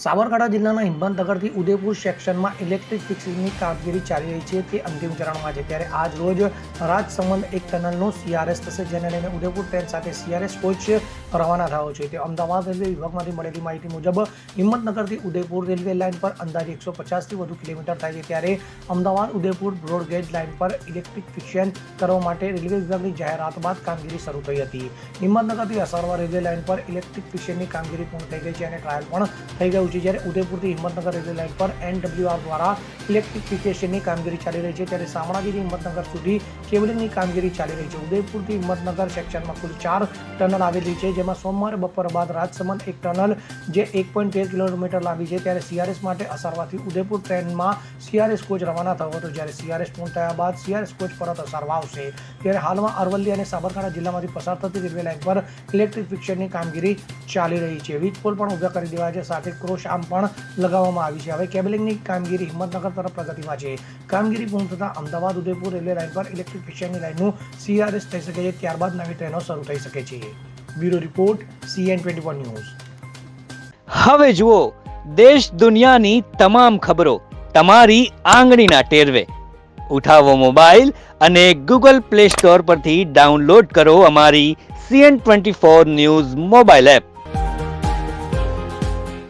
સાબરકાંઠા જિલ્લાના હિંમતનગરથી ઉદયપુર સેક્શનમાં ઇલેક્ટ્રિક ફિક્સિંગની કામગીરી ચાલી રહી છે તે અંતિમ ચરણમાં છે. ત્યારે આજ રોજ રાજસમંદ એક ટનલનો સીઆરએસ થશે, જેને લઈને ઉદયપુર ટ્રેન સાથે સીઆરએસ કોચ રવાના થયો છે. તે અમદાવાદ રેલવે વિભાગમાંથી મળેલી માહિતી મુજબ, હિંમતનગરથી ઉદયપુર રેલવે લાઇન પર અંદાજે એકસો પચાસથી વધુ કિલોમીટર થાય છે. ત્યારે Ahmedabad Udaipur broad gauge line પર ઇલેક્ટ્રિક ફિક્શન કરવા માટે રેલવે વિભાગની જાહેરાત બાદ કામગીરી શરૂ થઈ હતી. હિંમતનગરથી અસારવા રેલવે લાઇન પર ઇલેક્ટ્રિક ફિક્શનની કામગીરી પૂર્ણ થઈ ગઈ છે અને ટ્રાયલ પણ થઈ ગયું છે જ્યારે ઉદયપુરથી હિંમતનગર રેલવે લાઇન પર એનડબ્લ્યુઆર દ્વારા ઇલેક્ટ્રિફિકેશનની કામગીરી ચાલી રહી છે ત્યારે શામળાજીથી હિંમતનગર સુધી કેબલિંગની કામગીરી ચાલી રહી છે. ઉદયપુરથી હિંમતનગર સેક્શનમાં કુલ ચાર ટનલ આવેલી છે, જેમાં સોમવારે બપોર બાદ રાજસમંદ એક ટનલ જે એક પોઈન્ટ તેર કિલોમીટર લાંબી છે. ત્યારે સીઆરએસ માટે અસારવાથી ઉદયપુર ટ્રેનમાં સીઆરએસ કોચ રવાના થયો હતો. જ્યારે સીઆરએસ પૂર્ણ થયા બાદ સીઆરએસ કોચ પરત અસારવા આવશે. ત્યારે હાલમાં અરવલ્લી અને સાબરકાંઠા જિલ્લામાંથી પસાર થતી રેલવે લાઇન પર ઇલેક્ટ્રિફિકેશનની કામગીરી ચાલી રહી છે. વીજ પોલ પણ ઊભા કરી દેવાયા છે. સાથે ક્રોશ આમ પણ લગાવવામાં આવી છે. હવે કેબલિંગની કામગીરી હિંમતનગર તરફ પ્રગતિમાં છે. કામગીરી પૂર્ણ થતાં અમદાવાદ, ઉદયપુર રેલવે લાઇન પર ઇલેક્ટ્રિફિકેશનની લાઇનનું સીઆરએસ થઈ શકે છે. ત્યારબાદ નવી ટ્રેનો શરૂ થઈ શકે છે. Bureau report CN twenty one news. હવે જુઓ, દેશ દુનિયાની તમામ ખબરો તમારી આંગળીના ટેરવે. ઉઠાવો મોબાઈલ અને ગૂગલ પ્લે સ્ટોર પરથી ડાઉનલોડ કરો અમારી CN twenty four news mobile app.